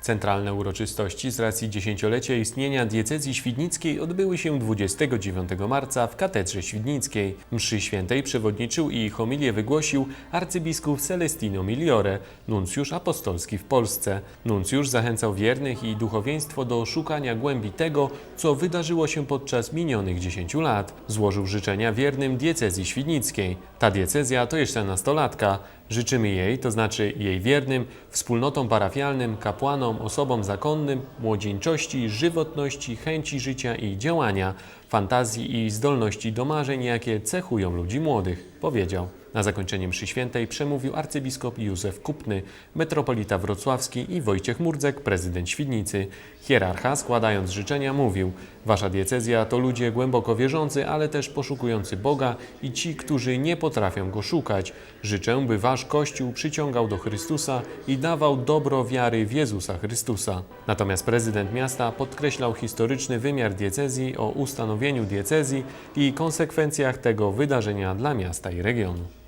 Centralne uroczystości z racji dziesięciolecia istnienia diecezji świdnickiej odbyły się 29 marca w katedrze świdnickiej. Mszy świętej przewodniczył i homilię wygłosił arcybiskup Celestino Migliore, nuncjusz apostolski w Polsce. Nuncjusz zachęcał wiernych i duchowieństwo do szukania głębi tego, co wydarzyło się podczas minionych 10 lat. Złożył życzenia wiernym diecezji świdnickiej. Ta diecezja to jeszcze nastolatka. Życzymy jej, to znaczy jej wiernym, wspólnotom parafialnym, kapłanom, osobom zakonnym, młodzieńczości, żywotności, chęci życia i działania, fantazji i zdolności do marzeń, jakie cechują ludzi młodych, powiedział. Na zakończenie mszy świętej przemówił arcybiskup Józef Kupny, metropolita wrocławski i Wojciech Murdzek, prezydent Świdnicy. Hierarcha, składając życzenia, mówił: Wasza diecezja to ludzie głęboko wierzący, ale też poszukujący Boga i ci, którzy nie potrafią go szukać. Życzę, by wasz Kościół przyciągał do Chrystusa i dawał dobro wiary w Jezusa Chrystusa. Natomiast prezydent miasta podkreślał historyczny wymiar diecezji o ustanowieniu diecezji i konsekwencjach tego wydarzenia dla miasta aj regiónu.